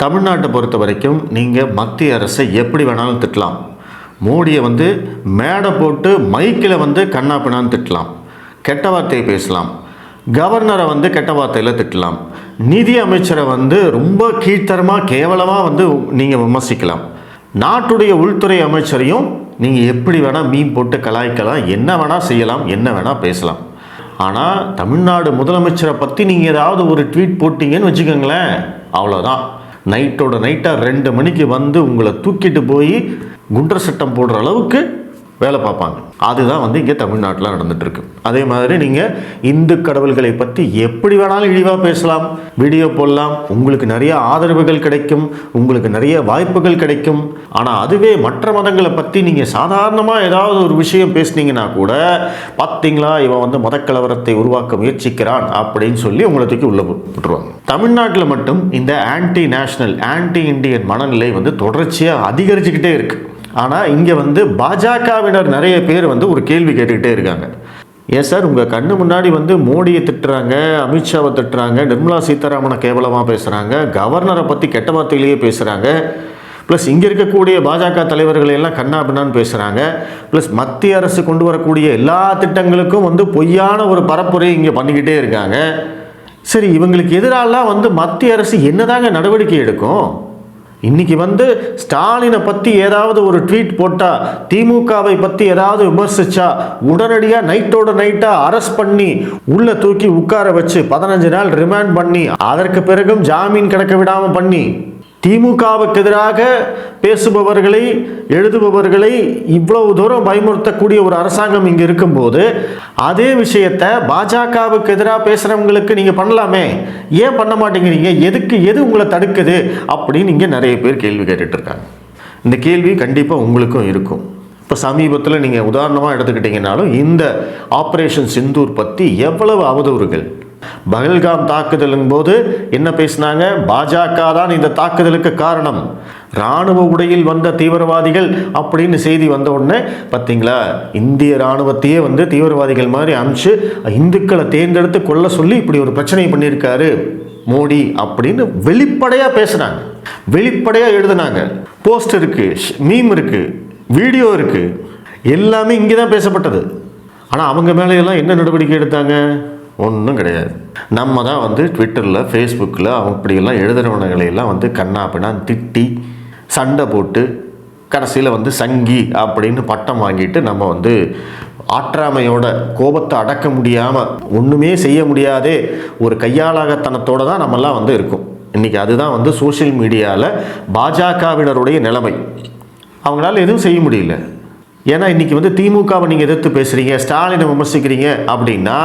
தமிழ்நாட்டை பொறுத்த வரைக்கும் நீங்கள் மத்திய அரசை எப்படி வேணாலும் திட்டலாம். மோடியை வந்து மேடை போட்டு மைக்கில் வந்து கண்ணா பின்னான்னு திட்டலாம். கெட்ட வார்த்தையை பேசலாம். கவர்னரை வந்து கெட்ட வார்த்தையில் திட்டலாம். நிதி அமைச்சரை வந்து ரொம்ப கீழ்த்தரமாக கேவலமாக வந்து நீங்கள் விமர்சிக்கலாம். நாட்டுடைய உள்துறை அமைச்சரையும் நீங்கள் எப்படி வேணால் மீன் போட்டு கலாய்க்கலாம். என்ன வேணால் செய்யலாம் என்ன வேணால் பேசலாம். ஆனால் தமிழ்நாடு முதலமைச்சரை பற்றி நீங்கள் ஏதாவது ஒரு ட்வீட் போட்டீங்கன்னு வச்சுக்கோங்களேன் அவ்வளோதான் நைட்டோட நைட்டாக ரெண்டு மணிக்கு வந்து உங்களை தூக்கிட்டு போய் குண்டர் சட்டம் போடுற அளவுக்கு வேலை பார்ப்பாங்க. அதுதான் வந்து இங்கே தமிழ்நாட்டில் நடந்துகிட்ருக்கு அதே மாதிரி நீங்கள் இந்து கடவுள்களை பற்றி எப்படி வேணாலும் இழிவாக பேசலாம். வீடியோ போடலாம். உங்களுக்கு நிறைய ஆதரவுகள் கிடைக்கும். உங்களுக்கு நிறைய வாய்ப்புகள் கிடைக்கும். ஆனால் அதுவே மற்ற மதங்களை பற்றி நீங்கள் சாதாரணமாக ஏதாவது ஒரு விஷயம் பேசுனீங்கன்னா கூட பார்த்தீங்களா இவன் வந்து மதக்கலவரத்தை உருவாக்க முயற்சிக்கிறான் அப்படின்னு சொல்லி உங்களை தூக்கி உள்ள விட்டுருவாங்க. தமிழ்நாட்டில் மட்டும் இந்த ஆன்டி நேஷனல் ஆன்டி இந்தியன் மனநிலை வந்து தொடர்ச்சியாக அதிகரிச்சுக்கிட்டே இருக்குது ஆனால் இங்கே வந்து பாஜகவினர் நிறைய பேர் வந்து ஒரு கேள்வி கேட்டுக்கிட்டே இருக்காங்க. ஏன் சார் உங்கள் கண்ணு முன்னாடி வந்து மோடியை திட்டுறாங்க அமித்ஷாவை திட்டுறாங்க நிர்மலா சீதாராமனை கேவலமாக பேசுகிறாங்க கவர்னரை பற்றி கெட்ட வார்த்தையிலேயே பேசுகிறாங்க ப்ளஸ் இங்கே இருக்கக்கூடிய பாஜக தலைவர்களை எல்லாம் கண்ணா பின்னான்னு பேசுகிறாங்க ப்ளஸ் மத்திய அரசு கொண்டு வரக்கூடிய எல்லா திட்டங்களுக்கும் வந்து பொய்யான ஒரு பரப்புரை இங்கே பண்ணிக்கிட்டே இருக்காங்க. சரி இவங்களுக்கு எதிராலாம் வந்து மத்திய அரசு என்னதாங்க நடவடிக்கை எடுக்கும்? இன்னைக்கு வந்து ஸ்டாலினை பற்றி ஏதாவது ஒரு ட்வீட் போட்டால் திமுகவை பற்றி ஏதாவது விமர்சிச்சா உடனடியாக நைட்டோட நைட்டாக அரெஸ்ட் பண்ணி உள்ளே தூக்கி உட்கார வச்சு பதினஞ்சு நாள் ரிமாண்ட் பண்ணி அதற்கு பிறகும் ஜாமீன் கிடக்க விடாமல் பண்ணி திமுகவுக்கு எதிராக பேசுபவர்களை எழுதுபவர்களை இவ்வளவு தூரம் பயமுறுத்தக்கூடிய ஒரு அரசாங்கம் இங்கே இருக்கும்போது அதே விஷயத்தை பாஜகவுக்கு எதிராக பேசுகிறவங்களுக்கு நீங்கள் பண்ணலாமே? ஏன் பண்ண மாட்டேங்கிறீங்க? எதுக்கு எது உங்களை தடுக்குது? அப்படின்னு இங்கே நிறைய பேர் கேள்வி கேட்டுட்ருக்காங்க இந்த கேள்வி கண்டிப்பாக உங்களுக்கும் இருக்கும். இப்போ சமீபத்தில் நீங்கள் உதாரணமாக எடுத்துக்கிட்டிங்கனாலும் இந்த ஆப்ரேஷன் சிந்தூர் பற்றி எவ்வளவு அவதூறுகள்? பகல்காம் தாக்குதலின் போது என்ன பேசினாங்க? பாஜக தான் இந்த தாக்குதலுக்கு காரணம். ராணுவ உடையில் வந்த தீவிரவாதிகள் அப்படின்னு செய்தி வந்த உடனே பார்த்தீங்களா இந்திய ராணுவத்தையே வந்து தீவிரவாதிகள் மாதிரி அனுப்பிச்சு இந்துக்களை தேர்ந்தெடுத்து கொல்ல சொல்லி இப்படி ஒரு பிரச்சனை பண்ணியிருக்காரு. மோடி அப்படின்னு வெளிப்படையாக பேசுனாங்க. வெளிப்படையாக எழுதுனாங்க. போஸ்ட் இருக்கு மீம் இருக்கு வீடியோ இருக்கு. எல்லாமே இங்கே தான் பேசப்பட்டது. ஆனால் அவங்க மேலேயெல்லாம் என்ன நடவடிக்கை எடுத்தாங்க? ஒன்றும் கிடையாது. நம்ம தான் வந்து ட்விட்டரில் ஃபேஸ்புக்கில் அவங்க இப்படியெல்லாம் எழுதுறவனங்களையெல்லாம் வந்து கண்ணா அப்படின்னா திட்டி சண்டை போட்டு கடைசியில் வந்து சங்கி அப்படின்னு பட்டம் வாங்கிட்டு நம்ம வந்து ஆற்றாமையோட கோபத்தை அடக்க முடியாமல் ஒன்றுமே செய்ய முடியாதே ஒரு கையாளாகத்தனத்தோடு தான் நம்மெல்லாம் வந்து இருக்கும். இன்றைக்கி அதுதான் வந்து சோஷியல் மீடியாவில் பாஜகவினருடைய நிலைமை. அவங்களால எதுவும் செய்ய முடியல. ஏன்னா இன்றைக்கி வந்து திமுகவை நீங்கள் எதிர்த்து பேசுகிறீங்க ஸ்டாலினை விமர்சிக்கிறீங்க அப்படின்னா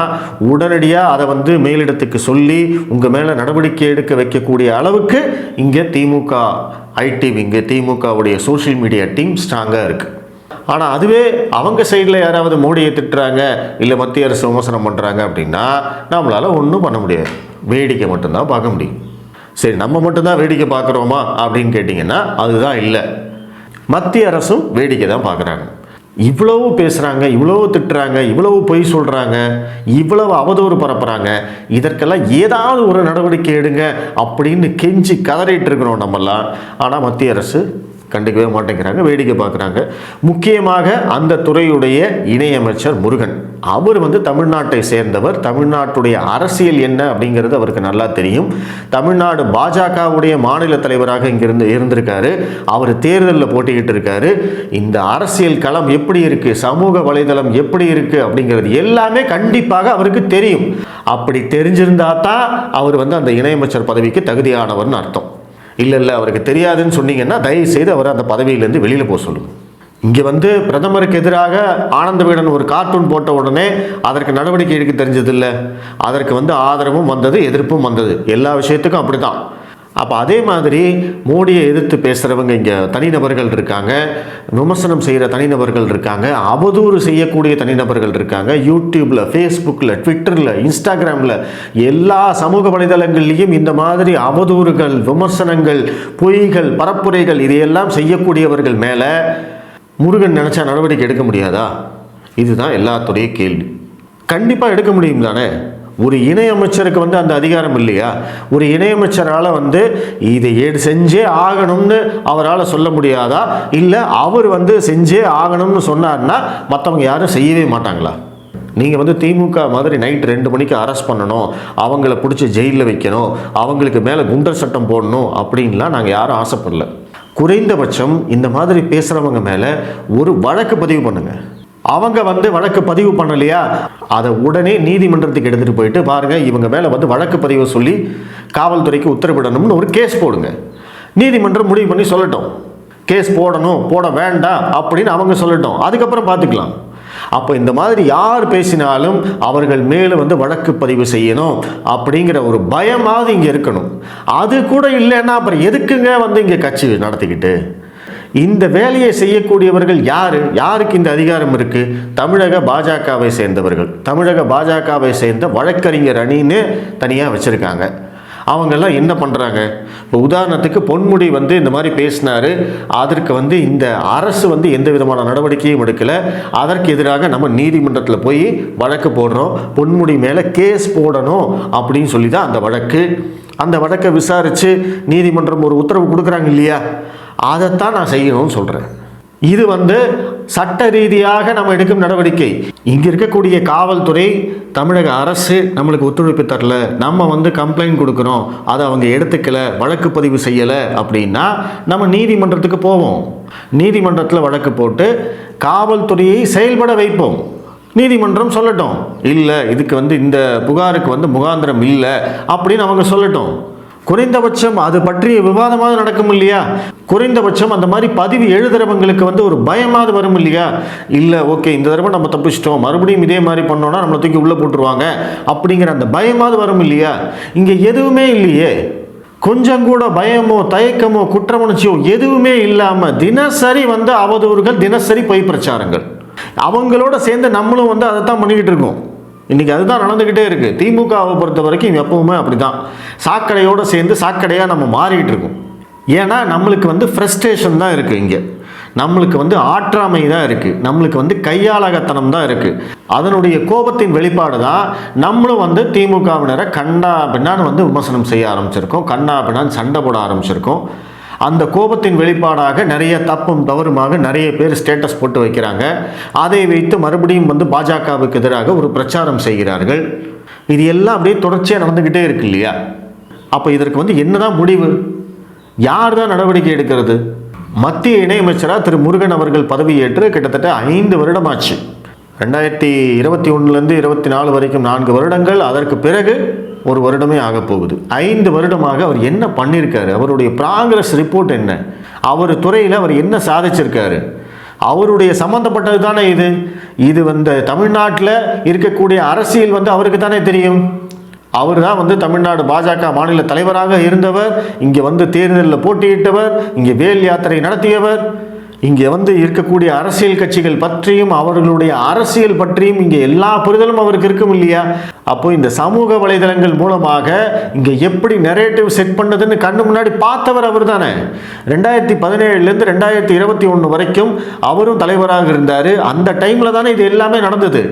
உடனடியாக அதை வந்து மேலிடத்துக்கு சொல்லி உங்கள் மேலே நடவடிக்கை எடுக்க வைக்கக்கூடிய அளவுக்கு இங்கே திமுக ஐடி விங்கு திமுகவுடைய சோஷியல் மீடியா டீம் ஸ்ட்ராங்காக இருக்குது ஆனால் அதுவே அவங்க சைடில் யாராவது மோடியை திட்டுறாங்க இல்லை மத்திய அரசு விமர்சனம் பண்ணுறாங்க அப்படின்னா நம்மளால் ஒன்றும் பண்ண முடியாது. வேடிக்கை மட்டும்தான் பார்க்க முடியும். சரி நம்ம மட்டும்தான் வேடிக்கை பார்க்குறோமா அப்படின்னு கேட்டிங்கன்னா அதுதான் இல்லை. மத்திய அரசும் வேடிக்கை தான் பார்க்குறாங்க. இவ்வளவு பேசுகிறாங்க இவ்வளவு திட்டுறாங்க இவ்வளவு பொய் சொல்கிறாங்க இவ்வளவு அவதூறு பரப்புகிறாங்க இதற்கெல்லாம் ஏதாவது ஒரு நடவடிக்கை எடுங்க அப்படின்னு கெஞ்சி கதறிட்டு இருக்கிறோம் நம்மெல்லாம். ஆனால் மத்திய அரசு கண்டுக்கவே மாட்டேங்கிறாங்க வேடிக்கை பார்க்குறாங்க. முக்கியமாக அந்த துறையுடைய இணையமைச்சர் முருகன். அவர் வந்து தமிழ்நாட்டை சேர்ந்தவர். தமிழ்நாட்டுடைய அரசியல் என்ன அப்படிங்கிறது அவருக்கு நல்லா தெரியும். தமிழ்நாடு பாஜகவுடைய மாநில தலைவராக இங்கிருந்து இருந்திருக்காரு. அவர் தேர்தலில் போட்டிக்கிட்டு இருக்காரு. இந்த அரசியல் களம் எப்படி இருக்குது சமூக வலைதளம் எப்படி இருக்குது அப்படிங்கிறது எல்லாமே கண்டிப்பாக அவருக்கு தெரியும். அப்படி தெரிஞ்சிருந்தா தான் அவர் வந்து அந்த இணையமைச்சர் பதவிக்கு தகுதியானவர்னு அர்த்தம். இல்லை இல்லை அவருக்கு தெரியாதுன்னு சொன்னீங்கன்னா தயவு செய்து அவர் அந்த பதவியிலேருந்து வெளியில் போக சொல்லுங்கள் இங்கே வந்து பிரதமருக்கு எதிராக ஆனந்த விகடன் ஒரு கார்ட்டூன் போட்ட உடனே அதற்கு நடவடிக்கை எடுக்க தெரிஞ்சதில்லை. அதற்கு வந்து ஆதரவும் வந்தது எதிர்ப்பும் வந்தது. எல்லா விஷயத்துக்கும் அப்படி தான் அப்போ அதே மாதிரி மோடியை எதிர்த்து பேசுகிறவங்க இங்கே தனிநபர்கள் இருக்காங்க. விமர்சனம் செய்கிற தனிநபர்கள் இருக்காங்க. அவதூறு செய்யக்கூடிய தனிநபர்கள் இருக்காங்க. யூடியூப்பில் ஃபேஸ்புக்கில் ட்விட்டரில் இன்ஸ்டாகிராமில் எல்லா சமூக வலைதளங்கள்லேயும் இந்த மாதிரி அவதூறுகள் விமர்சனங்கள் பொய்கள் பரப்புரைகள் இதையெல்லாம் செய்யக்கூடியவர்கள் மேலே முருகன் நினச்சா நடவடிக்கை எடுக்க முடியாதா? இதுதான் எல்லாத்துடைய கேள்வி. கண்டிப்பாக எடுக்க முடியும் தானே ஒரு இணையமைச்சருக்கு வந்து அந்த அதிகாரம் இல்லையா? ஒரு இணையமைச்சரால் வந்து இதை ஏடு செஞ்சே ஆகணும்னு அவரால் சொல்ல முடியாதா? இல்லை அவர் வந்து செஞ்சே ஆகணும்னு சொன்னார்னா மற்றவங்க யாரும் செய்யவே மாட்டாங்களா? நீங்கள் வந்து திமுக மாதிரி நைட் ரெண்டு மணிக்கு அரெஸ்ட் பண்ணணும் அவங்கள பிடிச்சி ஜெயிலில் வைக்கணும் அவங்களுக்கு மேலே குண்டர் சட்டம் போடணும் அப்படின்லாம் நாங்கள் யாரும் ஆசைப்படல. குறைந்தபட்சம் இந்த மாதிரி பேசுகிறவங்க மேலே ஒரு வழக்கு பதிவு பண்ணுங்கள் அவங்க வந்து வழக்கு பதிவு பண்ணலையா? அதை உடனே நீதிமன்றத்துக்கு எடுத்துகிட்டு போயிட்டு பாருங்கள் இவங்க மேலே வந்து வழக்கு பதிவு சொல்லி காவல்துறைக்கு உத்தரவிடணும்னு ஒரு கேஸ் போடுங்க. நீதிமன்றம் முடிவு பண்ணி சொல்லட்டும். கேஸ் போடணும் போட வேண்டாம் அப்படின்னு அவங்க சொல்லட்டும். அதுக்கப்புறம் பார்த்துக்கலாம். அப்போ இந்த மாதிரி யார் பேசினாலும் அவர்கள் மேலே வந்து வழக்கு பதிவு செய்யணும் அப்படிங்கிற ஒரு பயமாவது இங்கே இருக்கணும். அது கூட இல்லைன்னா அப்புறம் எதுக்குங்க வந்து இங்கே கட்சி நடத்திக்கிட்டு? இந்த வேலையை செய்யக்கூடியவர்கள் யார்? யாருக்கு இந்த அதிகாரம் இருக்குது தமிழக பாஜகவை சேர்ந்தவர்கள். தமிழக பாஜகவை சேர்ந்த வழக்கறிஞர் அணின்னு தனியாக வச்சுருக்காங்க. அவங்கெல்லாம் என்ன பண்ணுறாங்க இப்போ உதாரணத்துக்கு பொன்முடி வந்து இந்த மாதிரி பேசினாரு. அதற்கு வந்து இந்த அரசு வந்து எந்த விதமான நடவடிக்கையும் எடுக்கலை. அதற்கு எதிராக நம்ம நீதிமன்றத்தில் போய் வழக்கு போடுறோம். பொன்முடி மேலே கேஸ் போடணும் அப்படின்னு சொல்லி தான் அந்த வழக்கு. அந்த வழக்கை விசாரித்து நீதிமன்றம் ஒரு உத்தரவு கொடுக்குறாங்க இல்லையா? அதைத்தான் நான் செய்யணும்னு சொல்கிறேன் இது வந்து சட்ட ரீதியாக நம்ம எடுக்கும் நடவடிக்கை. இங்கே இருக்கக்கூடிய காவல்துறை தமிழக அரசு நம்மளுக்கு ஒத்துழைப்பு தரல. நம்ம வந்து கம்ப்ளைண்ட் கொடுக்குறோம். அதை அவங்க எடுத்துக்கல வழக்கு பதிவு செய்யலை அப்படின்னா நம்ம நீதிமன்றத்துக்கு போவோம். நீதிமன்றத்தில் வழக்கு போட்டு காவல்துறையை செயல்பட வைப்போம். நீதிமன்றம் சொல்லட்டும். இல்லை இதுக்கு வந்து இந்த புகாருக்கு வந்து முகாந்திரம் இல்லை அப்படின்னு அவங்க சொல்லட்டும். குறைந்தபட்சம் அது பற்றிய விவாதமாவது நடக்கும் இல்லையா? குறைந்தபட்சம் அந்த மாதிரி பதிவு எழுதுறவங்களுக்கு வந்து ஒரு பயமாவது வரும் இல்லையா? இல்லை ஓகே இந்த தடவை நம்ம தப்பிச்சிட்டோம். மறுபடியும் இதே மாதிரி பண்ணோன்னா நம்மளை தூக்கி உள்ளே போட்டுருவாங்க. அப்படிங்கிற அந்த பயமாவது வரும் இல்லையா? இங்கே எதுவுமே இல்லையே. கொஞ்சம் கூட பயமோ தயக்கமோ குற்றமுணர்ச்சியோ எதுவுமே இல்லாமல் தினசரி வந்து அவதூறுகள் தினசரி பொய் பிரச்சாரங்கள். அவங்களோட சேர்ந்து நம்மளும் வந்து அதை தான் பண்ணிக்கிட்டு இருக்கோம். இன்றைக்கி அதுதான் நடந்துக்கிட்டே இருக்குது திமுகவை பொறுத்த வரைக்கும் எப்பவுமே அப்படி தான் சாக்கடையோடு சேர்ந்து சாக்கடையாக நம்ம மாறிக்கிட்டு இருக்கோம். ஏன்னா நம்மளுக்கு வந்து ஃப்ரஸ்ட்ரேஷன் தான் இருக்குது இங்கே. நம்மளுக்கு வந்து ஆற்றாமை தான் இருக்குது நம்மளுக்கு வந்து கையாளகத்தனம் தான் இருக்குது அதனுடைய கோபத்தின் வெளிப்பாடு தான் நம்மளும் வந்து திமுகவினரை கண்டா பின்னான்னு வந்து விமர்சனம் செய்ய ஆரம்பிச்சிருக்கோம். கண்ணா பின்னான்னு சண்டை போட ஆரம்பிச்சிருக்கோம். அந்த கோபத்தின் வெளிப்பாடாக நிறைய தப்பும் தவறுமாக நிறைய பேர் ஸ்டேட்டஸ் போட்டு வைக்கிறாங்க. அதை வைத்து மறுபடியும் வந்து பாஜகவுக்கு எதிராக ஒரு பிரச்சாரம் செய்கிறார்கள். இது எல்லாம் அப்படியே தொடர்ச்சியாக நடந்துக்கிட்டே இருக்கு இல்லையா? அப்போ இதற்கு வந்து என்னதான் முடிவு? யார் தான் நடவடிக்கை எடுக்கிறது? மத்திய இணையமைச்சராக திரு முருகன் அவர்கள் பதவியேற்று கிட்டத்தட்ட ஐந்து வருடமாச்சு. ரெண்டாயிரத்தி இருபத்தி ஒன்றுலேருந்து இருபத்தி நாலு வரைக்கும் நான்கு வருடங்கள். அதற்கு பிறகு ஒரு வருடமே ஆக போகுது. ஐந்து வருடமாக அவர் என்ன பண்ணியிருக்காரு அவருடைய ப்ராக்ரஸ் ரிப்போர்ட் என்ன? அவர் துறையில் அவர் என்ன சாதிச்சிருக்காரு? அவருடைய சம்மந்தப்பட்டது தானே இது? இது வந்து தமிழ்நாட்டில் இருக்கக்கூடிய அரசியல் வந்து அவருக்கு தானே தெரியும். அவர் தான் வந்து தமிழ்நாடு பாஜக மாநில தலைவராக இருந்தவர் இங்கே வந்து தேர்தலில் போட்டியிட்டவர் இங்கே வேல் யாத்திரை நடத்தியவர். இங்கே வந்து இருக்கக்கூடிய அரசியல் கட்சிகள் பற்றியும் அவர்களுடைய அரசியல் பற்றியும் இங்கே எல்லா புரிதலும் அவருக்கு இருக்கும் இல்லையா? அப்போ இந்த சமூக வலைதளங்கள் மூலமாக இங்கே எப்படி நெரேட்டிவ் செட் பண்ணதுன்னு கண்ணு முன்னாடி பார்த்தவர் அவர் தானே ரெண்டாயிரத்தி பதினேழுலேருந்து ரெண்டாயிரத்தி இருபத்தி ஒன்று வரைக்கும் அவரும் தலைவராக இருந்தார். அந்த டைமில் தானே இது எல்லாமே நடந்தது.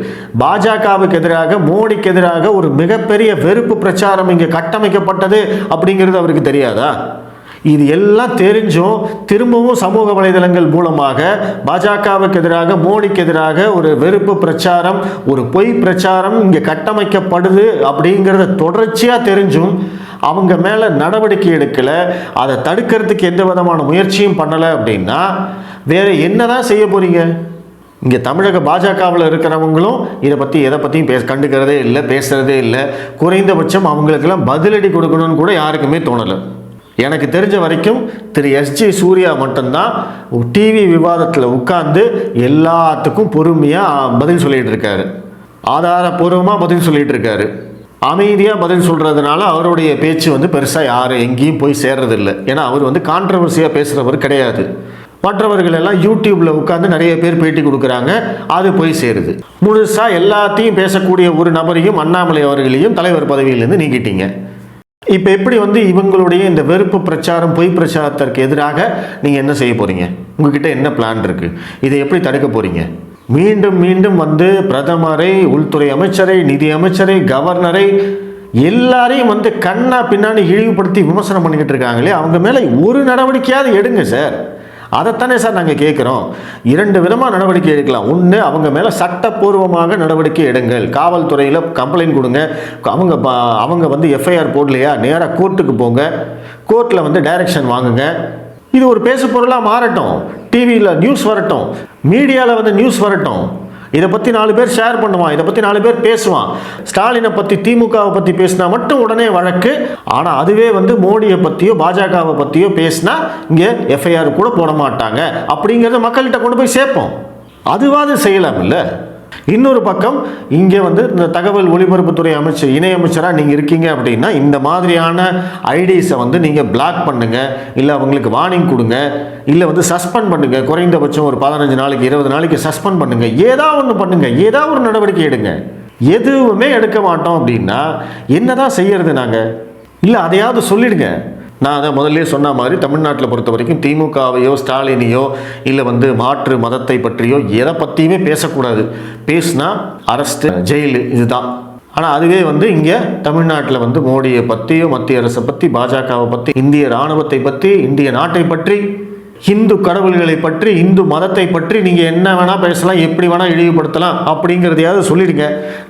பாஜகவுக்கு எதிராக மோடிக்கு எதிராக ஒரு மிகப்பெரிய வெறுப்பு பிரச்சாரம் இங்கே கட்டமைக்கப்பட்டது அப்படிங்கிறது அவருக்கு தெரியாதா? இது எல்லாம் தெரிஞ்சும் திரும்பவும் சமூக வலைதளங்கள் மூலமாக பாஜகவுக்கு எதிராக மோடிக்கு எதிராக ஒரு வெறுப்பு பிரச்சாரம் ஒரு பொய் பிரச்சாரம் இங்கே கட்டமைக்கப்படுது அப்படிங்கிறத தொடர்ச்சியாக தெரிஞ்சும் அவங்க மேலே நடவடிக்கை எடுக்கலை அதை தடுக்கிறதுக்கு எந்த விதமான முயற்சியும் பண்ணலை அப்படின்னா வேறு என்ன தான் செய்ய போகிறீங்க இங்கே தமிழக பாஜகவில் இருக்கிறவங்களும் இதை பற்றி எதை பற்றியும் பேச கண்டுக்கிறதே இல்லை பேசுகிறதே இல்லை. குறைந்தபட்சம் அவங்களுக்கெல்லாம் பதிலடி கொடுக்கணும்னு கூட யாருக்குமே தோணலை. எனக்கு தெரிஞ்ச வரைக்கும் திரு எஸ்ஜி சூர்யா மட்டும்தான் டிவி விவாதத்தில் உட்கார்ந்து எல்லாத்துக்கும் பொறுமையாக பதில் சொல்லிகிட்டு இருக்காரு. ஆதாரபூர்வமாக பதில் சொல்லிகிட்டு இருக்காரு. அமைதியாக பதில் சொல்கிறதுனால அவருடைய பேச்சு வந்து பெருசாக யாரும் எங்கேயும் போய் சேர்றதில்ல. ஏன்னா அவர் வந்து கான்ட்ரவர்சியாக பேசுகிறவர் கிடையாது. மற்றவர்கள் எல்லாம் யூடியூப்பில் உட்காந்து நிறைய பேர் பேட்டி கொடுக்குறாங்க. அது போய் சேருது. முழுசாக எல்லாத்தையும் பேசக்கூடிய ஒரு நபரையும் அண்ணாமலை அவர்களையும் தலைவர் பதவியிலேருந்து நீக்கிட்டீங்க. இப்போ எப்படி வந்து இவங்களுடைய இந்த வெறுப்பு பிரச்சாரம் பொய் பிரச்சாரத்திற்கு எதிராக நீங்கள் என்ன செய்ய போகிறீங்க உங்ககிட்ட என்ன பிளான் இருக்குது இதை எப்படி தடுக்க போகிறீங்க மீண்டும் மீண்டும் வந்து பிரதமரை உள்துறை அமைச்சரை நிதி அமைச்சரை கவர்னரை எல்லாரையும் வந்து கண்ணா பின்னாடி இழிவுபடுத்தி விமர்சனம் பண்ணிக்கிட்டு இருக்காங்களே அவங்க மேலே ஒரு நடவடிக்கையாவது எடுங்க சார் அதைத்தானே சார் நாங்கள் கேட்குறோம் இரண்டு விதமாக நடவடிக்கை எடுக்கலாம். ஒன்று அவங்க மேலே சட்டப்பூர்வமாக நடவடிக்கை எடுங்கள். காவல்துறையில் கம்ப்ளைண்ட் கொடுங்க. அவங்க அவங்க வந்து எஃப்ஐஆர் போடலையா? நேராக கோர்ட்டுக்கு போங்க. கோர்ட்டில் வந்து டைரக்ஷன் வாங்குங்க. இது ஒரு பேசு பொருளாக மாறட்டும் டிவியில் நியூஸ் வரட்டும். மீடியாவில் வந்து நியூஸ் வரட்டும். இதை பற்றி நாலு பேர் ஷேர் பண்ணுவான். இதை பற்றி நாலு பேர் பேசுவான். ஸ்டாலினை பற்றி திமுகவை பற்றி பேசினா மட்டும் உடனே வழக்கு. ஆனால் அதுவே வந்து மோடியை பற்றியோ பாஜகவை பற்றியோ பேசினா இங்கே எஃப்ஐஆர் கூட போட மாட்டாங்க. அப்படிங்கிறத மக்கள்கிட்ட கொண்டு போய் சேர்ப்போம். அதுவாது செய்யலாம் இல்லை இன்னொரு பக்கம் இங்கே வந்து இந்த தகவல் ஒலிபரப்புத்துறை அமைச்சர் இணையமைச்சராக நீங்கள் இருக்கீங்க அப்படின்னா இந்த மாதிரியான ஐடிஸை வந்து நீங்கள் பிளாக் பண்ணுங்கள் இல்லை அவங்களுக்கு வார்னிங் கொடுங்க இல்லை வந்து சஸ்பெண்ட் பண்ணுங்கள் குறைந்தபட்சம் ஒரு பதினஞ்சு நாளைக்கு இருபது நாளைக்கு சஸ்பெண்ட் பண்ணுங்கள் ஏதாவது ஒன்று பண்ணுங்கள் ஏதாவது ஒரு நடவடிக்கை எடுங்க. எதுவுமே எடுக்க மாட்டோம் அப்படின்னா என்னதான் செய்யறது நாங்கள் இல்லை அதையாவது சொல்லிடுங்க. நான் அதை முதல்ல சொன்ன மாதிரி தமிழ்நாட்டில் பொறுத்த வரைக்கும் திமுகவையோ ஸ்டாலினையோ இல்லை வந்து மாற்று மதத்தை பற்றியோ எதை பற்றியுமே பேசக்கூடாது. பேசினா அரஸ்ட்டு ஜெயிலு இதுதான். ஆனால் அதுவே வந்து இங்கே தமிழ்நாட்டில் வந்து மோடியை பற்றியோ மத்திய அரசை பற்றி பாஜகவை பற்றி இந்திய இராணுவத்தை பற்றி இந்திய நாட்டை பற்றி இந்து கடவுள்களை பற்றி இந்து மதத்தை பற்றி நீங்கள் என்ன வேணால் பேசலாம் எப்படி வேணால் இழிவுபடுத்தலாம் அப்படிங்கிறதையாவது சொல்லிடுங்க.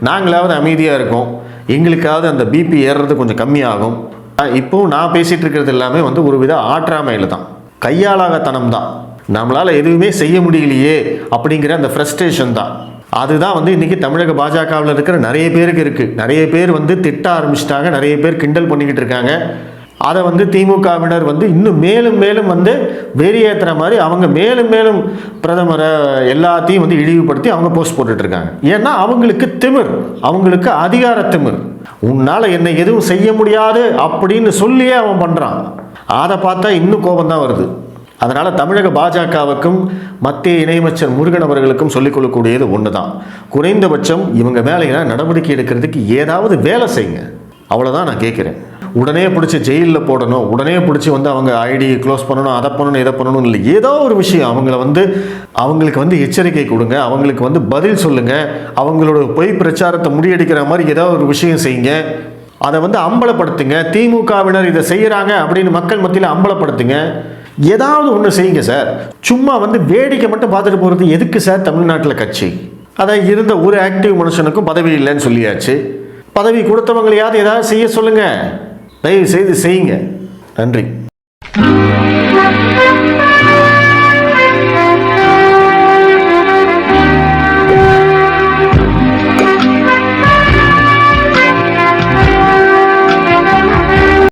நாங்களாவது அமைதியாக இருக்கோம். எங்களுக்காவது அந்த பிபி ஏறுறது கொஞ்சம் கம்மியாகும். அஹ் இப்போவும் நான் பேசிகிட்டு இருக்கிறது எல்லாமே வந்து ஒரு வித ஆற்றாமையில் தான். கையாளாகத்தனம் தான். நம்மளால் எதுவுமே செய்ய முடியலையே அப்படிங்கிற அந்த ஃப்ரஸ்ட்ரேஷன் தான். அதுதான் வந்து இன்றைக்கி தமிழக பாஜகவில் இருக்கிற நிறைய பேருக்கு இருக்குது நிறைய பேர் வந்து திட்ட ஆரம்பிச்சிட்டாங்க. நிறைய பேர் கிண்டல் பண்ணிக்கிட்டு இருக்காங்க. அதை வந்து திமுகவினர் வந்து இன்னும் மேலும் மேலும் வந்து வெறியேற்றுற மாதிரி அவங்க மேலும் மேலும் பிரதமரை எல்லாத்தையும் வந்து இழிவுபடுத்தி அவங்க போஸ்ட் போட்டுட்டு இருக்காங்க ஏன்னா அவங்களுக்கு திமிர் அவங்களுக்கு அதிகார திமிர். உன்னால் என்னை எதுவும் செய்ய முடியாது அப்படின்னு சொல்லியே அவன் பண்ணுறான் அதை பார்த்தா இன்னும் கோபம் தான் வருது. அதனால் தமிழக பாஜகவுக்கும் மத்திய இணையமைச்சர் முருகன் அவர்களுக்கும் சொல்லிக் கொள்ளக்கூடியது ஒன்று தான் குறைந்தபட்சம் இவங்க மேலே நடவடிக்கை எடுக்கிறதுக்கு ஏதாவது வேலை செய்யுங்க. அவ்வளோதான் நான் கேட்குறேன் உடனே பிடிச்சி ஜெயிலில் போடணும் உடனே பிடிச்சி வந்து அவங்க ஐடி க்ளோஸ் பண்ணணும் அதை பண்ணணும் இதை பண்ணணும் இல்லை. ஏதோ ஒரு விஷயம். அவங்கள வந்து அவங்களுக்கு வந்து எச்சரிக்கை கொடுங்க அவங்களுக்கு வந்து பதில் சொல்லுங்கள் அவங்களோட பொய் பிரச்சாரத்தை முறியடிக்கிற மாதிரி ஏதோ ஒரு விஷயம் செய்யுங்க. அதை வந்து அம்பலப்படுத்துங்க. திமுகவினர் இதை செய்கிறாங்க அப்படின்னு மக்கள் மத்தியில் அம்பலப்படுத்துங்க. ஏதாவது ஒன்று செய்யுங்க சார். சும்மா வந்து வேடிக்கை மட்டும் பார்த்துட்டு போகிறது எதுக்கு சார் தமிழ்நாட்டில் கட்சி? அதான் இருந்த ஒரு ஆக்டிவ் மனுஷனுக்கும் பதவி இல்லைன்னு சொல்லியாச்சு. பதவி கொடுத்தவங்களையாவது ஏதாவது செய்ய சொல்லுங்கள் தயவு செய்து செய்யுங்க. நன்றி.